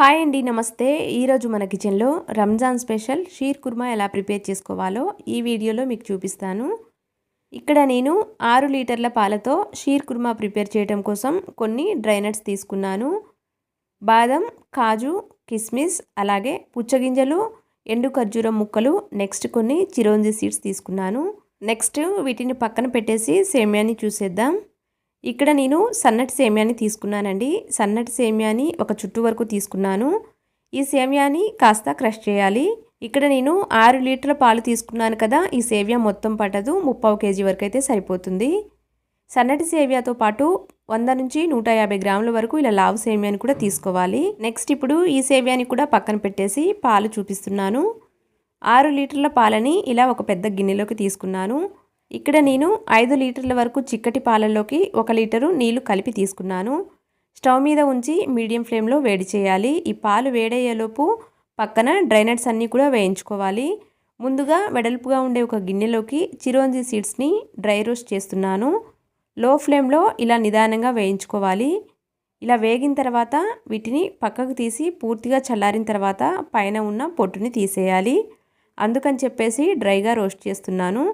Hi అండి నమస్తే. ఈరోజు మన కిచెన్లో రంజాన్ స్పెషల్ షీర్ కుర్మా ఎలా ప్రిపేర్ చేసుకోవాలో ఈ వీడియోలో మీకు చూపిస్తాను. ఇక్కడ నేను ఆరు లీటర్ల పాలతో షీర్ కుర్మా ప్రిపేర్ చేయడం కోసం కొన్ని డ్రైనట్స్ తీసుకున్నాను. బాదం కాజు కిస్మిస్ అలాగే పుచ్చగింజలు ఎండు ఖర్జూరం ముక్కలు నెక్స్ట్ కొన్ని చిరోంజి సీడ్స్ తీసుకున్నాను. నెక్స్ట్ వీటిని పక్కన పెట్టేసి సేమ్యాని చూసేద్దాం. ఇక్కడ నేను సన్నటి సేమ్యాని తీసుకున్నానండి. సన్నటి సేమ్యాని ఒక చుట్టు వరకు తీసుకున్నాను. ఈ సేమ్యాని కాస్త క్రష్ చేయాలి. ఇక్కడ నేను ఆరు లీటర్ల పాలు తీసుకున్నాను కదా ఈ సేవ్యా మొత్తం పట్టదు. ముప్పావు కేజీ వరకు అయితే సరిపోతుంది. సన్నటి సేవ్యాతో పాటు వంద నుంచి నూట యాభై గ్రాముల వరకు ఇలా లావు సేమ్యాని కూడా తీసుకోవాలి. నెక్స్ట్ ఇప్పుడు ఈ సేవ్యాని కూడా పక్కన పెట్టేసి పాలు చూపిస్తున్నాను. ఆరు లీటర్ల పాలని ఇలా ఒక పెద్ద గిన్నెలోకి తీసుకున్నాను. ఇక్కడ నేను ఐదు లీటర్ల వరకు చిక్కటి పాలల్లోకి ఒక లీటరు నీళ్ళు కలిపి తీసుకున్నాను. స్టవ్ మీద ఉంచి మీడియం ఫ్లేమ్లో వేడి చేయాలి. ఈ పాలు వేడయ్యేలోపు పక్కన డ్రైనట్స్ అన్నీ కూడా వేయించుకోవాలి. ముందుగా వెడల్పుగా ఉండే ఒక గిన్నెలోకి చిరోంజీ సీడ్స్ని డ్రై రోస్ట్ చేస్తున్నాను. లో ఫ్లేమ్లో ఇలా నిదానంగా వేయించుకోవాలి. ఇలా వేగిన తర్వాత వీటిని పక్కకు తీసి పూర్తిగా చల్లారిన తర్వాత పైన ఉన్న పొట్టుని తీసేయాలి. అందుకని చెప్పేసి డ్రైగా రోస్ట్ చేస్తున్నాను.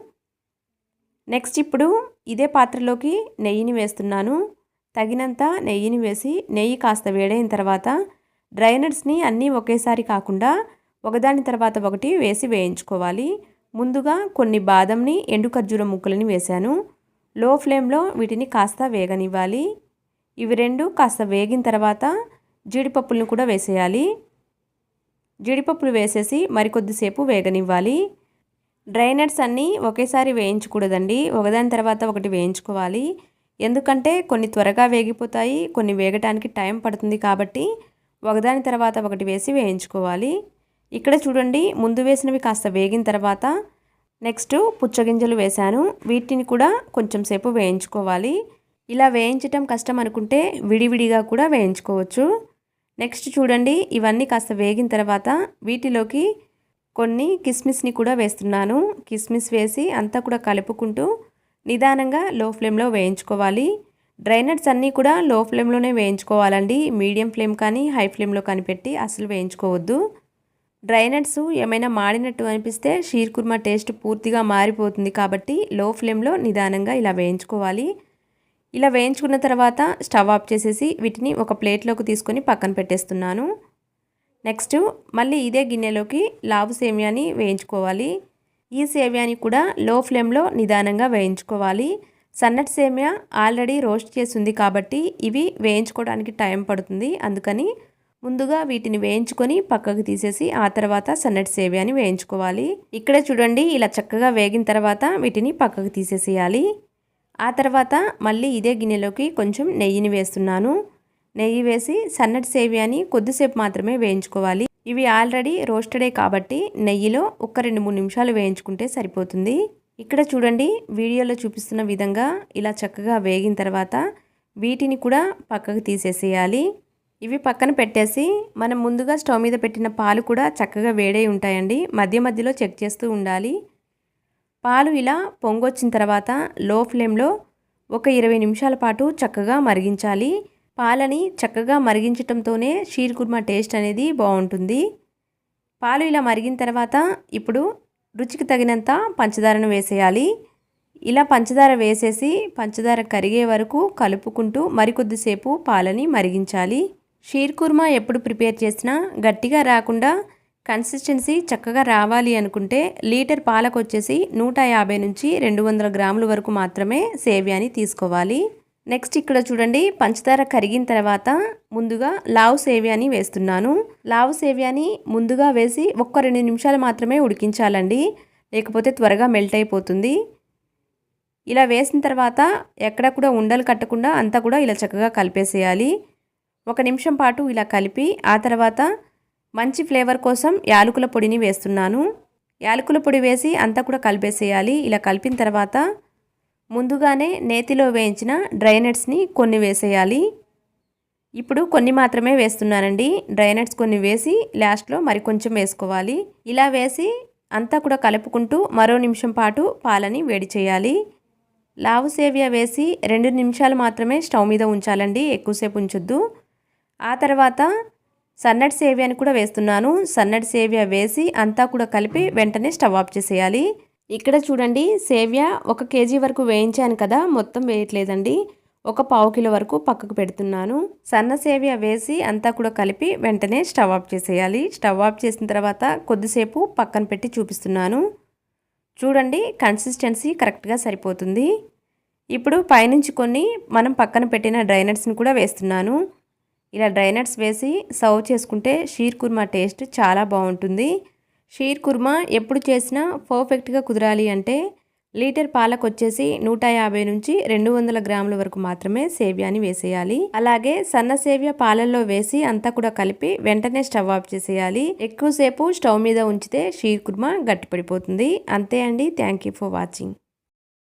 నెక్స్ట్ ఇప్పుడు ఇదే పాత్రలోకి నెయ్యిని వేస్తున్నాను. తగినంత నెయ్యిని వేసి నెయ్యి కాస్త వేడైన తర్వాత డ్రై నట్స్ని అన్నీ ఒకేసారి కాకుండా ఒకదాని తర్వాత ఒకటి వేసి వేయించుకోవాలి. ముందుగా కొన్ని బాదంని ఎండు ఖర్జూర ముక్కలని వేశాను. లో ఫ్లేమ్లో వీటిని కాస్త వేగనివ్వాలి. ఇవి రెండు కాస్త వేగిన తర్వాత జీడిపప్పులను కూడా వేసేయాలి. జీడిపప్పులు వేసేసి మరికొద్దిసేపు వేగనివ్వాలి. డ్రై నట్స్ అన్నీ ఒకేసారి వేయించకూడదండి. ఒకదాని తర్వాత ఒకటి వేయించుకోవాలి. ఎందుకంటే కొన్ని త్వరగా వేగిపోతాయి కొన్ని వేగటానికి టైం పడుతుంది కాబట్టి ఒకదాని తర్వాత ఒకటి వేసి వేయించుకోవాలి. ఇక్కడ చూడండి ముందు వేసినవి కాస్త వేగిన తర్వాత నెక్స్ట్ పుచ్చగింజలు వేశాను. వీటిని కూడా కొంచెం సేపు వేయించుకోవాలి. ఇలా వేయించటం కష్టం అనుకుంటే విడివిడిగా కూడా వేయించుకోవచ్చు. నెక్స్ట్ చూడండి ఇవన్నీ కాస్త వేగిన తర్వాత వీటిలోకి కొన్ని కిస్మిస్ని కూడా వేస్తున్నాను. కిస్మిస్ వేసి అంతా కూడా కలుపుకుంటూ నిదానంగా లో ఫ్లేమ్లో వేయించుకోవాలి. డ్రైనట్స్ అన్నీ కూడా లో ఫ్లేమ్లోనే వేయించుకోవాలండి. మీడియం ఫ్లేమ్ కానీ హై ఫ్లేమ్లో కనిపెట్టి అసలు వేయించుకోవద్దు. డ్రైనట్స్ ఏమైనా మాడినట్టు అనిపిస్తే షీర్ కుర్మా టేస్ట్ పూర్తిగా మారిపోతుంది కాబట్టి లో ఫ్లేమ్లో నిదానంగా ఇలా వేయించుకోవాలి. ఇలా వేయించుకున్న తర్వాత స్టవ్ ఆఫ్ చేసేసి వీటిని ఒక ప్లేట్లోకి తీసుకొని పక్కన పెట్టేస్తున్నాను. నెక్స్ట్ మళ్ళీ ఇదే గిన్నెలోకి లావు సేమియాని వేయించుకోవాలి. ఈ సేమియాని కూడా లో ఫ్లేమ్లో నిదానంగా వేయించుకోవాలి. సన్నటి సేమియా ఆల్రెడీ రోస్ట్ చేసింది కాబట్టి ఇవి వేయించుకోవడానికి టైం పడుతుంది. అందుకని ముందుగా వీటిని వేయించుకొని పక్కకు తీసేసి ఆ తర్వాత సన్నటి సేమియాని వేయించుకోవాలి. ఇక్కడే చూడండి ఇలా చక్కగా వేగిన తర్వాత వీటిని పక్కకు తీసేసేయాలి. ఆ తర్వాత మళ్ళీ ఇదే గిన్నెలోకి కొంచెం నెయ్యిని వేస్తున్నాను. నెయ్యి వేసి సన్నటి సేవియాని కొద్దిసేపు మాత్రమే వేయించుకోవాలి. ఇవి ఆల్రెడీ రోస్టెడే కాబట్టి నెయ్యిలో ఒక రెండు మూడు నిమిషాలు వేయించుకుంటే సరిపోతుంది. ఇక్కడ చూడండి వీడియోలో చూపిస్తున్న విధంగా ఇలా చక్కగా వేగిన తర్వాత వీటిని కూడా పక్కకు తీసేసేయాలి. ఇవి పక్కన పెట్టేసి మనం ముందుగా స్టవ్ మీద పెట్టిన పాలు కూడా చక్కగా వేడై ఉంటాయండి. మధ్య మధ్యలో చెక్ చేస్తూ ఉండాలి. పాలు ఇలా పొంగొచ్చిన తర్వాత లో ఫ్లేమ్లో ఒక ఇరవై నిమిషాల పాటు చక్కగా మరిగించాలి. పాలని చక్కగా మరిగించటంతోనే షీర్ కుర్మా టేస్ట్ అనేది బాగుంటుంది. పాలు ఇలా మరిగిన తర్వాత ఇప్పుడు రుచికి తగినంత పంచదారను వేసేయాలి. ఇలా పంచదార వేసేసి పంచదార కరిగే వరకు కలుపుకుంటూ మరికొద్దిసేపు పాలని మరిగించాలి. షీర్ కుర్మా ఎప్పుడు ప్రిపేర్ చేసినా గట్టిగా రాకుండా కన్సిస్టెన్సీ చక్కగా రావాలి అనుకుంటే లీటర్ పాలకు వచ్చేసి నూట యాభై నుంచి రెండు వందల గ్రాముల వరకు మాత్రమే సేవ్యాని తీసుకోవాలి. నెక్స్ట్ ఇక్కడ చూడండి పంచదార కరిగిన తర్వాత ముందుగా లావు సేవ్యాని వేస్తున్నాను. లావు సేవ్యాని ముందుగా వేసి ఒక్క రెండు నిమిషాలు మాత్రమే ఉడికించాలండి. లేకపోతే త్వరగా మెల్ట్ అయిపోతుంది. ఇలా వేసిన తర్వాత ఎక్కడ కూడా ఉండలు కట్టకుండా అంతా కూడా ఇలా చక్కగా కలిపేసేయాలి. ఒక నిమిషం పాటు ఇలా కలిపి ఆ తర్వాత మంచి ఫ్లేవర్ కోసం యాలకుల పొడిని వేస్తున్నాను. యాలకుల పొడి వేసి అంతా కూడా కలిపేసేయాలి. ఇలా కలిపిన తర్వాత ముందుగానే నేతిలో వేయించిన డ్రైనట్స్ని కొన్ని వేసేయాలి. ఇప్పుడు కొన్ని మాత్రమే వేస్తున్నానండి. డ్రైనట్స్ కొన్ని వేసి లాస్ట్లో మరి కొంచెం వేసుకోవాలి. ఇలా వేసి అంతా కూడా కలుపుకుంటూ మరో నిమిషం పాటు పాలని వేడి చేయాలి. లావు సేవియా వేసి రెండు నిమిషాలు మాత్రమే స్టవ్ మీద ఉంచాలండి. ఎక్కువసేపు ఉంచొద్దు. ఆ తర్వాత సన్నటి సేవియాని కూడా వేస్తున్నాను. సన్నటి సేవియా వేసి అంతా కూడా కలిపి వెంటనే స్టవ్ ఆఫ్ చేసేయాలి. ఇక్కడ చూడండి సేవ్యా ఒక కేజీ వరకు వేయించాను కదా మొత్తం వేయట్లేదండి. ఒక పావు కిలో వరకు పక్కకు పెడుతున్నాను. సన్న సేవ్య వేసి అంతా కూడా కలిపి వెంటనే స్టవ్ ఆఫ్ చేసేయాలి. స్టవ్ ఆఫ్ చేసిన తర్వాత కొద్దిసేపు పక్కన పెట్టి చూపిస్తున్నాను. చూడండి కన్సిస్టెన్సీ కరెక్ట్గా సరిపోతుంది. ఇప్పుడు పైనుంచి కొన్ని మనం పక్కన పెట్టిన డ్రైనట్స్ని కూడా వేస్తున్నాను. ఇలా డ్రైనట్స్ వేసి సర్వ్ చేసుకుంటే షీర్ కుర్మా టేస్ట్ చాలా బాగుంటుంది. షీర్ కుర్మా ఎప్పుడు చేసినా పర్ఫెక్ట్గా కుదరాలి అంటే లీటర్ పాలకు వచ్చేసి నూట యాభై నుంచి రెండు వందల గ్రాముల వరకు మాత్రమే సేవ్యాని వేసేయాలి. అలాగే సన్న సేవ్య పాలల్లో వేసి అంతా కూడా కలిపి వెంటనే స్టవ్ ఆఫ్ చేసేయాలి. ఎక్కువసేపు స్టవ్ మీద ఉంచితే షీర్ కుర్మా గట్టిపడిపోతుంది. అంతే అండి. Thank you for watching.